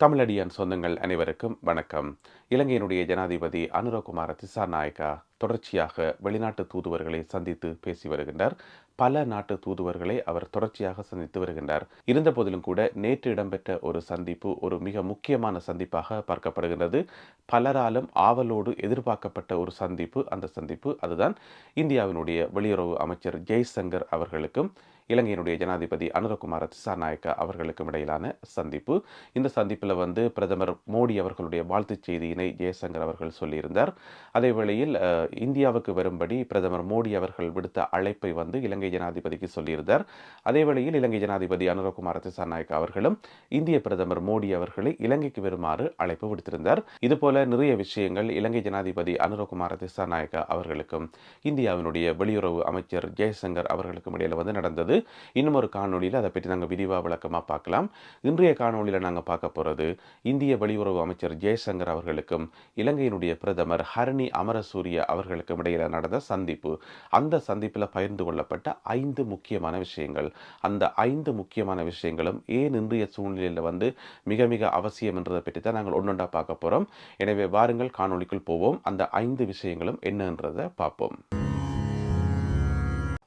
தமிழடியான் சொந்தங்கள் அனைவருக்கும் வணக்கம். இலங்கையினுடைய ஜனாதிபதி அனுரகுமார திசாநாயக்கா தொடர்ச்சியாக வெளிநாட்டு தூதுவர்களை சந்தித்து பேசி வருகின்றார். பல நாட்டு தூதுவர்களை அவர் தொடர்ச்சியாக சந்தித்து வருகின்றார். இருந்த போதிலும் கூட நேற்று இடம்பெற்ற ஒரு சந்திப்பு ஒரு மிக முக்கியமான சந்திப்பாக பார்க்கப்படுகின்றது. பலராலும் ஆவலோடு எதிர்பார்க்கப்பட்ட ஒரு சந்திப்பு அந்த சந்திப்பு அதுதான் இந்தியாவினுடைய வெளியுறவு அமைச்சர் ஜெய்சங்கர் அவர்களுக்கும் இலங்கையினுடைய ஜனாதிபதி அனுரகுமார திசாநாயக்க அவர்களுக்கும் இடையிலான சந்திப்பு. இந்த சந்திப்பில் வந்து பிரதமர் மோடி அவர்களுடைய வாழ்த்துச் செய்தியினை ஜெயசங்கர் அவர்கள் சொல்லியிருந்தார். அதே வேளையில் இந்தியாவுக்கு வரும்படி பிரதமர் மோடி அவர்கள் விடுத்த அழைப்பை வந்து இலங்கை ஜனாதிபதிக்கு சொல்லியிருந்தார். அதே வேளையில் இலங்கை ஜனாதிபதி அனுரகுமார திசாநாயக்க அவர்களும் இந்திய பிரதமர் மோடி அவர்களை இலங்கைக்கு வருமாறு அழைப்பு விடுத்திருந்தார். இதுபோல நிறைய விஷயங்கள் இலங்கை ஜனாதிபதி அனுரகுமார திசாநாயக்கா அவர்களுக்கும் இந்தியாவினுடைய வெளியுறவு அமைச்சர் ஜெயசங்கர் அவர்களுக்கும் இடையில் வந்து நடந்தது. இன்னும் ஒரு காணொலியில் அதை பற்றி நாங்கள் விரிவாக விளக்கமாக பார்க்கலாம். இன்றைய காணொலியில் நாங்கள் பார்க்க போகிறது இந்திய வெளியுறவு அமைச்சர் ஜெயசங்கர் அவர்களுக்கும் இலங்கையினுடைய பிரதமர் ஹரணி அமரசூரிய அவர்களுக்கும் இடையில் நடந்த சந்திப்பு. அந்த சந்திப்பில் பகிர்ந்து கொள்ளப்பட்ட ஐந்து முக்கியமான விஷயங்கள். அந்த ஐந்து முக்கியமான விஷயங்களும் ஏன் இன்றைய சூழ்நிலையில் வந்து மிக மிக அவசியம் என்றதை பற்றி தான் நாங்கள் ஒன்றொன்றா பார்க்க போகிறோம் எனவே வாருங்கள் காணொளிக்குள் போவோம். அந்த ஐந்து விஷயங்களும் என்னன்றதை பார்ப்போம்.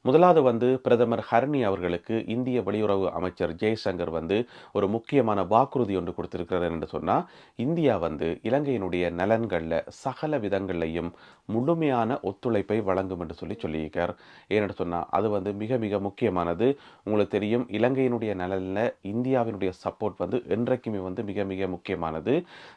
முதலாவது வந்து பிரதமர் ஹரணி அவர்களுக்கு இந்திய வெளியுறவு அமைச்சர் ஜெய்சங்கர் வந்து ஒரு முக்கியமான வாக்குறுதி ஒன்று கொடுத்திருக்கிறார் என்று சொன்னால் இந்தியா வந்து இலங்கையினுடைய நலன்களில் சகல விதங்கள்லையும் முழுமையான ஒத்துழைப்பை வழங்கும் என்று சொல்லி சொல்லியிருக்கார். ஏன்னு சொன்னால் அது வந்து மிக மிக முக்கியமானது. உங்களுக்கு தெரியும் இலங்கையினுடைய நலனில் இந்தியாவினுடைய சப்போர்ட் வந்து என்றைக்குமே வந்து மிக மிக முக்கியமானது.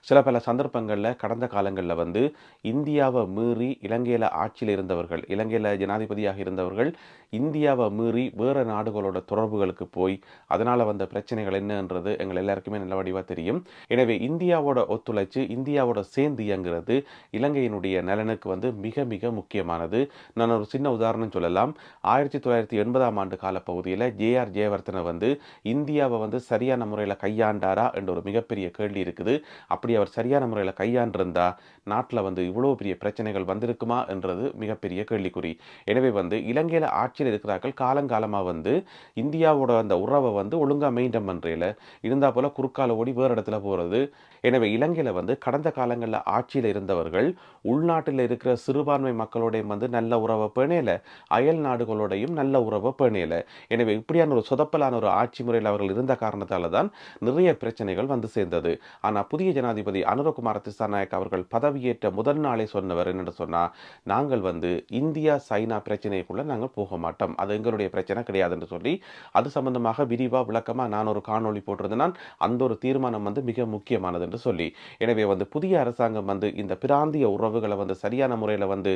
சில பல சந்தர்ப்பங்களில் கடந்த காலங்களில் வந்து இந்தியாவை மீறி இலங்கையில் ஆட்சியில் இருந்தவர்கள் இலங்கையில் ஜனாதிபதியாக இருந்தவர்கள் இந்தியாவை மீறி வேறு நாடுகளோட தொடர்புகளுக்கு போய் அதனால் வந்த பிரச்சனைகள் என்னன்றது எங்கள் எல்லாருக்குமே நல்ல வடிவாக தெரியும். எனவே இந்தியாவோட ஒத்துழைச்சு இந்தியாவோட சேர்ந்து இயங்குறது இலங்கையினுடைய நலனுக்கு வந்து மிக மிக முக்கியமானது. நான் ஒரு சின்ன உதாரணம் சொல்லலாம். ஆயிரத்தி தொள்ளாயிரத்தி எண்பதாம் ஆண்டு காலப்பகுதியில் ஜேஆர் ஜெயவர்த்தனை வந்து இந்தியாவை வந்து சரியான முறையில் கையாண்டாரா என்ற ஒரு மிகப்பெரிய கேள்வி இருக்குது. அப்படி அவர் சரியான முறையில் கையாண்டிருந்தா நாட்டில் வந்து இவ்வளோ பெரிய பிரச்சனைகள் வந்திருக்குமா என்றது மிகப்பெரிய கேள்விக்குறி. எனவே வந்து இலங்கையில் ஆட்சியில் இருக்கிறார்கள். காலங்காலமாக வந்து இந்தியாவோட அந்த உறவை வந்து ஒழுங்காக மெயின்டைன் பண்ணுறையில் இருந்தால் போல் குறுக்கால ஓடி வேறு இடத்துல போகிறது எனவே இலங்கையில் வந்து கடந்த காலங்களில் ஆட்சியில் இருந்தவர்கள் உள்நாட்டில் இருக்கிற சிறுபான்மை மக்களோடையும் வந்து நல்ல உறவை பேணையில அயல் நாடுகளோடையும் நல்ல உறவை பேணையில எனவே இப்படியான ஒரு சொதப்பலான ஒரு ஆட்சி முறையில் அவர்கள் இருந்த காரணத்தால் தான் நிறைய பிரச்சனைகள் வந்து சேர்ந்தது. ஆனால் புதிய ஜனாதிபதி அனுரகுமார திசாநாயக் அவர்கள் பதவியேற்ற முதல் நாளே சொன்னவர் என்னென்னு சொன்னால் நாங்கள் வந்து இந்தியா சைனா பிரச்சனைக்குள்ளே நாங்கள் போக மாட்டோம். அது எங்களுடைய பிரச்சனை கிடையாதுன்னு சொல்லி அது சம்பந்தமாக விரிவாக விளக்கமாக நான் ஒரு காணொளி போட்டிருந்தேன். அந்த ஒரு தீர்மானம் வந்து மிக முக்கியமானது என்று சொல்லி. எனவே வந்து புதிய அரசாங்கம் வந்து இந்த பிராந்திய உறவுகளை வந்து சரியான முறையில் வந்து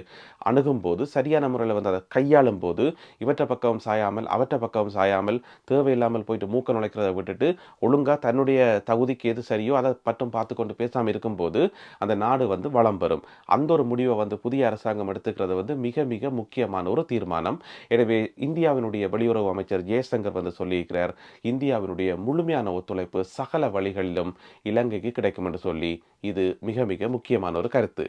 அணுகும் போது சரியான முறையில் வந்து அதை கையாளும் போது இவற்றை பக்கம் சாயாமல் அவற்றை பக்கம் சாயாமல் தேவையில்லாமல் போயிட்டு மூக்க நுழைக்கிறத விட்டுட்டு ஒழுங்காக தன்னுடைய தகுதிக்கு எது சரியோ அதை மட்டும் பார்த்து கொண்டு பேசாமல் இருக்கும்போது அந்த நாடு வந்து வளம் பெறும். அந்த ஒரு முடிவை வந்து புதிய அரசாங்கம் எடுத்துக்கிறது வந்து மிக மிக முக்கியமான ஒரு தீர்மானம். எனவே இந்தியாவினுடைய வெளியுறவு அமைச்சர் ஜெய்சங்கர் வந்து சொல்லியிருக்கிறார் இந்தியாவினுடைய முழுமையான ஒத்துழைப்பு சகல வழிகளிலும் இலங்கைக்கு கிடைக்கும் என்று சொல்லி. இது மிக மிக முக்கியமான ஒரு கருத்து.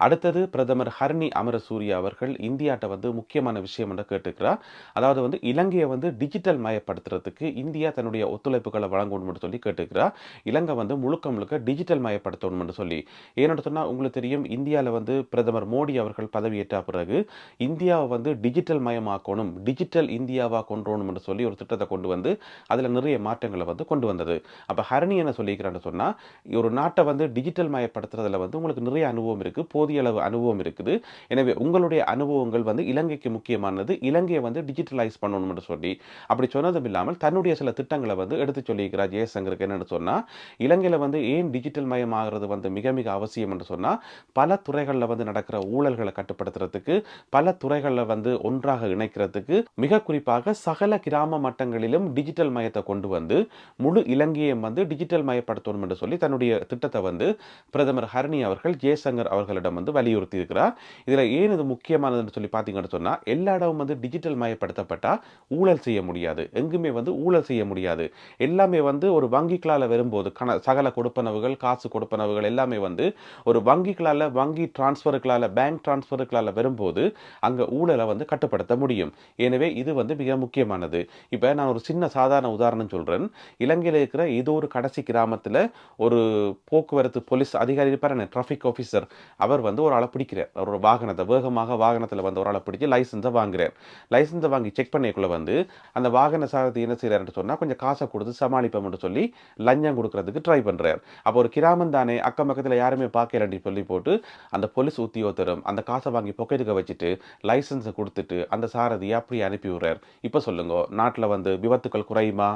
அடுத்தது பிரதமர் ஹர்னி அமரசூரிய அவர்கள் இந்தியாட்ட வந்து முக்கியமான விஷயம் என்று கேட்டுக்கிறார். அதாவது வந்து இலங்கையை வந்து டிஜிட்டல் மயப்படுத்துறதுக்கு இந்தியா தன்னுடைய ஒத்துழைப்புகளை வழங்கணும் சொல்லி கேட்டுக்கிறார். இலங்கை வந்து முழுக்க முழுக்க டிஜிட்டல் மயப்படுத்தணும் சொல்லி. ஏன்னு சொன்னால் உங்களுக்கு தெரியும் இந்தியாவில் வந்து பிரதமர் மோடி அவர்கள் பதவியேற்ற பிறகு இந்தியாவை வந்து டிஜிட்டல் மயமாக்கணும் டிஜிட்டல் இந்தியாவாக கொண்டு சொல்லி ஒரு திட்டத்தை கொண்டு வந்து அதில் நிறைய மாற்றங்களை வந்து கொண்டு வந்தது. அப்போ ஹரணி என்ன சொல்லிக்கிறான்னு சொன்னால் ஒரு நாட்டை வந்து டிஜிட்டல் மயப்படுத்துறதுல வந்து உங்களுக்கு நிறைய அனுபவம் இருக்குது போதிய அளவு அனுபவம் இருக்குது. எனவே உங்களுடைய அனுபவங்கள் வந்து இலங்கைக்கு முக்கியமானது. இலங்கையை வந்து டிஜிட்டலைஸ் பண்ணணும்னு சொல்லி. அப்படி சொன்னதும் இல்லாமல் தன்னுடைய சில திட்டங்களை வந்து எடுத்து சொல்லியிருக்கிறார் ஜெயசங்கருக்கு என்னென்னு சொன்னால் இலங்கையில் வந்து ஏன் டிஜிட்டல் மயமாகிறது வந்து மிக மிக அவசியம் என்று சொன்னால் பல துறைகளில் வந்து நடக்கிற ஊழல்களை கட்டுப்படுத்துறதுக்கு பல துறைகளில் வந்து ஒன்றாக இணைக்கிறதுக்கு மிக குறிப்பாக சகல கிராம மட்டங்களிலும் டிஜிட்டல் மயத்தை கொண்டு வந்து முழு இலங்கையை வந்து டிஜிட்டல் மயப்படுத்தணும் என்று சொல்லி தன்னுடைய திட்டத்தை வந்து பிரதமர் ஹரணி அவர்கள் ஜெயசங்கர் அவர்களிடம் வந்து வலியுறுத்தி இருக்கிறார் இதில் ஏன் இது முக்கியமானதுன்னு சொல்லி பார்த்தீங்கன்னு சொன்னால் எல்லா இடமும் வந்து டிஜிட்டல் மயப்படுத்தப்பட்டால் ஊழல் செய்ய முடியாது. எங்குமே வந்து ஊழல் செய்ய முடியாது. எல்லாமே வந்து ஒரு வங்கிகளால் வரும்போது கண சகல கொடுப்பனவுகள் காசு கொடுப்பனவுகள் எல்லாமே வந்து ஒரு வங்கிகளால் வங்கி டிரான்ஸ்ஃபருக்களால் பேங்க் டிரான்ஸ்ஃபருக்களால் வரும்போது அங்கே ஊழலை வந்து கட்டுப்படுத்த முடியும். எனவே இது வந்து மிக முக்கியமானது. இப்போ நான் ஒரு சின்ன சாதாரண உதாரணம் சொல்கிறேன் இலங்கையில் இருக்கிற ஏதோ ஒரு கடைசி கிராமத்தில் ஒரு போக்குவரத்து போலீஸ் அதிகாரி இருப்பார் டிராஃபிக் ஆஃபீஸர் அவர் வந்து ஒரு ஆளை பிடிக்கிறார் அவரோட வாகனத்தை வேகமாக வாகனத்தில் வந்து ஒரு ஆளை பிடிச்சி லைசன்ஸை வாங்குறார் லைசன்ஸை வாங்கி செக் பண்ணிக்குள்ள வந்து அந்த வாகன சாரதி என்ன செய்கிறார்னு சொன்னால் கொஞ்சம் காசை கொடுத்து சமாளிப்போம்னு சொல்லி லஞ்சம் கொடுக்கறதுக்கு ட்ரை பண்ணுறார் அப்போ ஒரு கிராமம் தானே அக்கம் பக்கத்தில் யாருமே பார்க்கலன்னு சொல்லி போட்டு அந்த போலீஸ் உத்தியோகத்தரும் அந்த காசை வாங்கி பொக்கெட்டுக்க வச்சுட்டு லைசன்ஸை கொடுத்துட்டு அந்த சாரதியை அப்படி அனுப்பி விடுறார். இப்போ சொல்லுங்க நாட்டில் வந்து விபத்துக்கள் குறையுமா?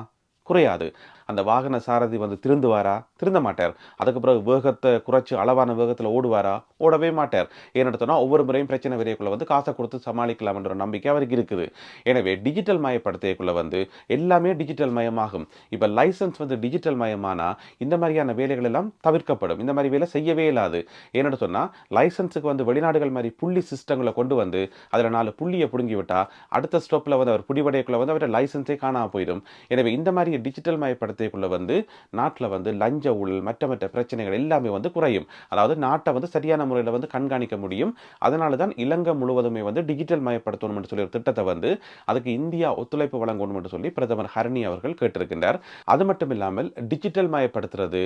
குறையாது. அந்த வாகன சாரதி வந்து திருந்துவாரா? திருந்த மாட்டார். அதுக்கு பிறகு வேகத்தை குறைச்சி அளவான வேகத்தில் ஓடுவாரா? ஓடவே மாட்டார். ஏன்னு ஒவ்வொரு முறையும் பிரச்சனை வரையக்குள்ள வந்து காசை கொடுத்து சமாளிக்கலாம்ன்ற நம்பிக்கை அவருக்கு இருக்குது. எனவே டிஜிட்டல் மயப்படுத்தியக்குள்ள வந்து எல்லாமே டிஜிட்டல் மயமாகும். இப்போ லைசன்ஸ் வந்து டிஜிட்டல் மயமானால் இந்த மாதிரியான வேலைகள் எல்லாம் தவிர்க்கப்படும். இந்த மாதிரி வேலை செய்யவே இல்லாது. ஏன்னு சொன்னால் லைசன்ஸுக்கு வந்து வெளிநாடுகள் மாதிரி புள்ளி சிஸ்டங்களை கொண்டு வந்து அதில் நாலு புள்ளியை பிடுங்கி விட்டால் அடுத்த ஸ்டோப்பில் வந்து அவர் பிடிவடையக்குள்ள வந்து அவருடைய லைசன்ஸே காணாமல் போயிடும். எனவே இந்த மாதிரி டிஜிட்டல் மயப்படுத்தியக்குள்ள வந்து நாட்டில் வந்து லஞ்ச ஊழல் மற்ற மற்ற பிரச்சனைகள் எல்லாமே வந்து குறையும். அதாவது நாட்டை வந்து சரியான முறையில் வந்து கண்காணிக்க முடியும். அதனால தான் இலங்கை முழுவதுமே வந்து டிஜிட்டல் மயப்படுத்தணும் என்று சொல்லி ஒரு திட்டத்தை வந்து அதுக்கு இந்தியா ஒத்துழைப்பு வழங்கணும் என்று சொல்லி பிரதமர் ஹரணி அவர்கள் கேட்டிருக்கின்றார். அது மட்டும் இல்லாமல் டிஜிட்டல் மயப்படுத்துறது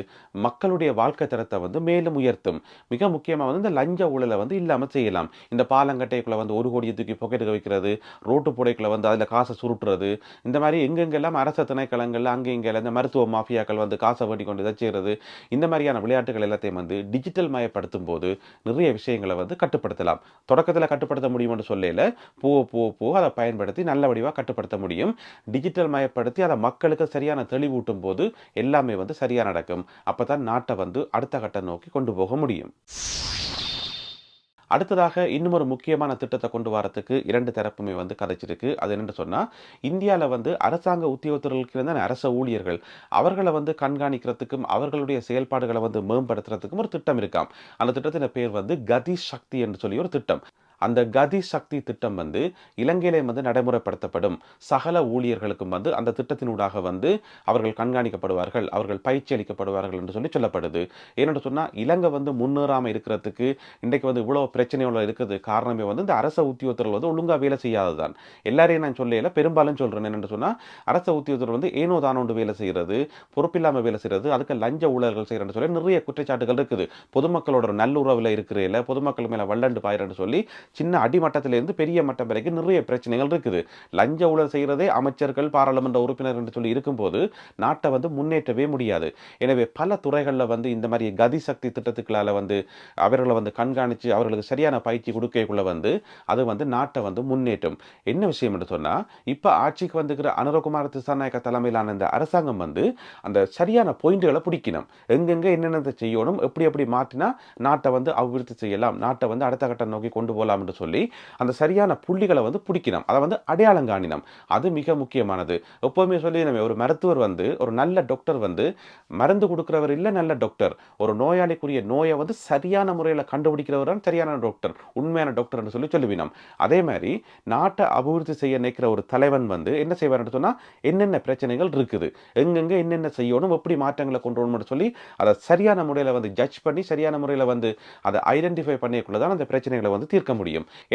மக்களுடைய வாழ்க்கை தரத்தை வந்து மேலும் உயர்த்தும். மிக முக்கியமாக வந்து இந்த லஞ்ச ஊழலை வந்து இல்லாமல் செய்யலாம். இந்த பாலங்கட்டைக்குள்ள வந்து ஒரு கோடியை தூக்கி பொக்கெட்டுக்கு வைக்கிறது ரோட்டு புடைக்குள்ள வந்து அதில் காசை சுருட்டுறது இந்த மாதிரி எங்கெங்கெல்லாம் அரசு திணைக்களங்கள் திணைக்களங்கள்ல அங்கே இங்கே இந்த மருத்துவ மாஃபியாக்கள் வந்து காசை வேண்டி கொண்டு இதை செய்கிறது இந்த மாதிரியான விளையாட்டுகள் எல்லாத்தையும் வந்து டிஜிட்டல் மயப்படுத்தும் போது நிறைய விஷயங்களை வந்து கட்டுப்படுத்தலாம். தொடக்கத்தில் கட்டுப்படுத்த முடியும்னு சொல்லல. போக போக போக அதை பயன்படுத்தி நல்ல வடிவாக கட்டுப்படுத்த முடியும். டிஜிட்டல் மயப்படுத்தி அதை மக்களுக்கு சரியான தெளிவூட்டும் போது எல்லாமே வந்து சரியாக நடக்கும். அப்போ தான் நாட்டை வந்து அடுத்த கட்டம் நோக்கி கொண்டு போக முடியும். அடுத்ததாக இன்னும் ஒரு முக்கியமான திட்டத்தை கொண்டு வரத்துக்கு இரண்டு தரப்புமே வந்து கதைச்சிருக்கு. அது என்னென்னு சொன்னால் இந்தியாவில் வந்து அரசாங்க உத்தியோகத்தர்களுக்கு இருந்த அரச ஊழியர்கள் அவர்களை வந்து கண்காணிக்கிறதுக்கும் அவர்களுடைய செயல்பாடுகளை வந்து மேம்படுத்துறதுக்கும் ஒரு திட்டம் இருக்காம். அந்த திட்டத்தின் பேர் வந்து கதி சக்தி என்று சொல்லி ஒரு திட்டம். அந்த கதி சக்தி திட்டம் வந்து இலங்கையிலே வந்து நடைமுறைப்படுத்தப்படும். சகல ஊழியர்களுக்கும் வந்து அந்த திட்டத்தினூடாக வந்து அவர்கள் கண்காணிக்கப்படுவார்கள் அவர்கள் பயிற்சி அளிக்கப்படுவார்கள் என்று சொல்லி சொல்லப்படுது. ஏன்னு சொன்னால் இலங்கை வந்து முன்னேறாமல் இருக்கிறதுக்கு இன்றைக்கு வந்து இவ்வளோ பிரச்சனையோட இருக்கிறது காரணமே வந்து இந்த அரச உத்தியோகத்தர்கள் வந்து ஒழுங்காக வேலை செய்யாததான் எல்லாரையும் நான் சொல்லல பெரும்பாலும் சொல்கிறேன் என்னென்னு சொன்னால் அரச உத்தியோகத்தர் வந்து ஏனோ தானோண்டு வேலை செய்கிறது பொறுப்பில்லாமல் வேலை செய்கிறது அதுக்கு லஞ்ச ஊழல்கள் செய்கிறேன்னு சொல்லி நிறைய குற்றச்சாட்டுகள் இருக்குது. பொதுமக்களோட நல்லுறவில் இருக்கிற பொதுமக்கள் மேலே வல்லண்டு பாயிரன்னு சொல்லி சின்ன அடிமட்டத்திலிருந்து பெரிய மட்டம் வரைக்கும் நிறைய பிரச்சனைகள் இருக்குது. லஞ்ச ஊழல் செய்கிறதே அமைச்சர்கள் பாராளுமன்ற உறுப்பினர் என்று சொல்லி இருக்கும்போது நாட்டை வந்து முன்னேற்றவே முடியாது. எனவே பல துறைகளில் வந்து இந்த மாதிரி கதி சக்தி திட்டத்துக்களால் வந்து அவர்களை வந்து கண்காணித்து அவர்களுக்கு சரியான பயிற்சி கொடுக்கக்குள்ள வந்து அது வந்து நாட்டை வந்து முன்னேற்றும். என்ன விஷயம் என்று சொன்னால் இப்போ ஆட்சிக்கு வந்துக்கிற அனுரகுமார திசாநாயக்க தலைமையிலான இந்த அரசாங்கம் வந்து அந்த சரியான பாயிண்ட்களை பிடிக்கணும். எங்கெங்கே என்னென்ன செய்யணும் எப்படி எப்படி மாற்றினா நாட்டை வந்து அபிவிருத்தி செய்யலாம். நாட்டை வந்து அடுத்த கட்டம் நோக்கி கொண்டு போகலாம். என்று சொல்லி அந்த சரியான புள்ளிகளை வந்து பிடிக்கணும் அதை வந்து அடையாளம் காணினம் அது மிக முக்கியமானது. எப்போவுமே சொல்லி நம்ம ஒரு மருத்துவர் வந்து ஒரு நல்ல டாக்டர் வந்து மருந்து கொடுக்குறவர் இல்லை நல்ல டாக்டர் ஒரு நோயாளிக்குரிய நோயை வந்து சரியான முறையில் கண்டுபிடிக்கிறவர் தான் சரியான டாக்டர் உண்மையான டாக்டர்னு சொல்லி சொல்லுவினோம். அதே மாதிரி நாட்டை அபிவிருத்தி செய்ய நினைக்கிற ஒரு தலைவன் வந்து என்ன செய்வார்னு சொன்னால் என்னென்ன பிரச்சனைகள் இருக்குது எங்கெங்கே என்னென்ன செய்யணும் எப்படி மாற்றங்களை கொண்டு வரணும்னு சொல்லி அதை சரியான முறையில் வந்து ஜட்ஜ் பண்ணி சரியான முறையில் வந்து அதை ஐடென்டிஃபை பண்ணிக்குள்ள தான் அந்த பிரச்சனைகளை வந்து தீர்க்க முடியும்.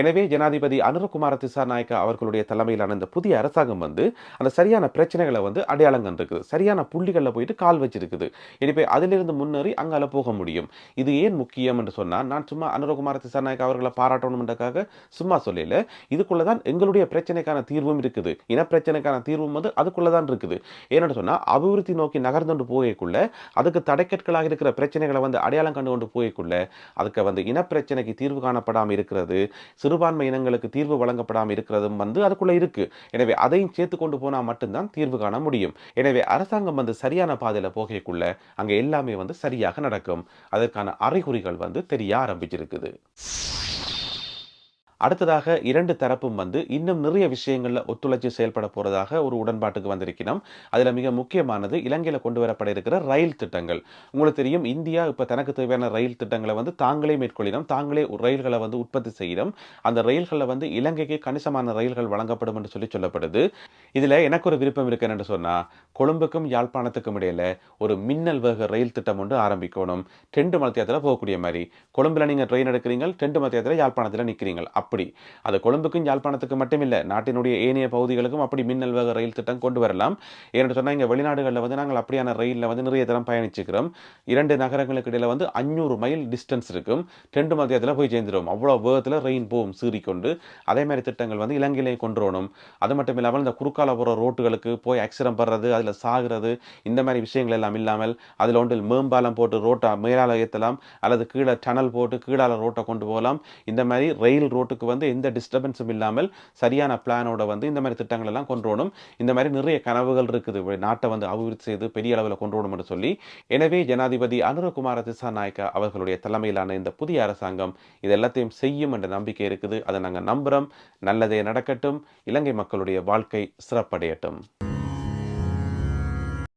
எனவே ஜனாதிபதி அனுரகுமார திசாநாயக்கா அவர்களுடைய தலைமையிலான இந்த புதிய அரசாங்கம் வந்து அந்த சரியான பிரச்சனைகளை வந்து அடையாளம் கண்டிருக்குது. சரியான புள்ளிகளில் போயிட்டு கால் வச்சிருக்குது. எனவே அதிலிருந்து முன்னேறி அங்கால போக முடியும். இது ஏன் முக்கியம் என்று சொன்னால் நான் சும்மா அனுரகுமார திசாநாயக்கா அவர்களை பாராட்டணும்ன்றக்காக சும்மா சொல்லல. இதுக்குள்ள தான் எங்களுடைய பிரச்சனைக்கான தீர்வும் இருக்குது. இனப்பிரச்சனைக்கான தீர்வும் வந்து அதுக்குள்ள தான் இருக்குது. ஏன்னு சொன்னால் அபிவிருத்தி நோக்கி நகர்ந்து போகக்குள்ள அதுக்கு தடைக்கற்களாக இருக்கிற பிரச்சனைகளை வந்து அடையாளம் கண்டு கொண்டு போகக்குள்ள அதுக்கு வந்து இனப்பிரச்சனைக்கு தீர்வு காணப்படாமல் இருக்கிறது. சிறுபான்மை இனங்களுக்கு தீர்வு வழங்கப்படாமல் இருக்கிறதும் வந்து அதுக்குள்ள இருக்கு. எனவே அதையும் சேர்த்து கொண்டு போனால் மட்டும்தான் தீர்வு காண முடியும். எனவே அரசாங்கம் வந்து சரியான பாதையில் போகக்குள்ள அங்கே எல்லாமே வந்து சரியாக நடக்கும். அதற்கான அறிகுறிகள் வந்து தெரிய ஆரம்பிச்சிருக்குது. அடுத்ததாக இரண்டு தரப்பும் வந்து இன்னும் நிறைய விஷயங்களில் ஒத்துழைச்சு செயல்பட போகிறதாக ஒரு உடன்பாட்டுக்கு வந்திருக்கணும் அதில் மிக முக்கியமானது இலங்கையில் கொண்டு வரப்பட இருக்கிற ரயில் திட்டங்கள். உங்களுக்கு தெரியும் இந்தியா இப்போ தனக்கு தேவையான ரயில் திட்டங்களை வந்து தாங்களே மேற்கொள்ளினோம் தாங்களே ரயில்களை வந்து உற்பத்தி செய்யணும் அந்த ரயில்களில் வந்து இலங்கைக்கு கணிசமான ரயில்கள் வழங்கப்படும் என்று சொல்லி சொல்லப்படுது. இதில் எனக்கு ஒரு விருப்பம் இருக்கு என்று சொன்னால் கொழும்புக்கும் யாழ்ப்பாணத்துக்கும் இடையில ஒரு மின்னல் வேக ரயில் திட்டம் ஒன்று ஆரம்பிக்கணும். டெண்டு மத்தியத்தில் போகக்கூடிய மாதிரி. கொழும்பில் நீங்கள் ட்ரெயின் எடுக்கிறீங்க டெண்டு மத்தியத்தில் யாழ்ப்பாணத்தில் நிற்கிறீங்க அப்படி. அது கொழும்புக்கும் யாழ்ப்பாணத்துக்கு மட்டும் இல்லை நாட்டினுடைய ஏனைய பகுதிகளுக்கும் அப்படி மின்னல் வேக ரயில் திட்டம் கொண்டு வரலாம். ஏன்னு சொன்னால் இங்கே வெளிநாடுகளில் வந்து நாங்கள் அப்படியான ரயிலில் வந்து நிறைய தரம் பயணிச்சுக்கிறோம். இரண்டு நகரங்களுக்கு இடையில் வந்து அஞ்சூறு மைல் டிஸ்டன்ஸ் இருக்கும். ரெண்டு மத்தியத்தில் போய் சேர்ந்துடும் அவ்வளோ வேகத்தில் ரெயின் போகும் சீறிக்கொண்டு. அதே மாதிரி திட்டங்கள் வந்து இலங்கையிலே கொண்டு வரணும். அது மட்டும் இல்லாமல் இந்த குறுக்கால போகிற ரோட்டுகளுக்கு போய் ஆக்சிடென்ட் படுறது அதில் சாகுறது இந்த மாதிரி விஷயங்கள் எல்லாம் இல்லாமல் அதில் ஒன்றில் மேம்பாலம் போட்டு ரோட்டை மேலால் ஏற்றலாம் அல்லது கீழே டனல் போட்டு கீழால ரோட்டை கொண்டு போகலாம். இந்த மாதிரி ரயில் ரோட்டுக்கு வந்து எந்த டிஸ்டர்பன்ஸும் இல்லாமல் சரியான பிளானோட வந்து இந்த மாதிரி திட்டங்கள் எல்லாம் கொண்டு வரணும். இந்த மாதிரி நிறைய கனவுகள் இருக்குது. நாட்டை வந்து அபிவிருத்தி செய்து பெரிய அளவில் கொண்டு வரணும் என்று சொல்லி. எனவே ஜனாதிபதி அனுரகுமார திசாநாயக்கா அவர்களுடைய தலைமையிலான இந்த புதிய அரசாங்கம் இது எல்லாத்தையும் செய்யும் என்ற நம்பிக்கை இருக்குது. அதை நாங்கள் நம்புகிறோம் நல்லதே நடக்கட்டும். இலங்கை மக்களுடைய வாழ்க்கை சிறப்படையட்டும்.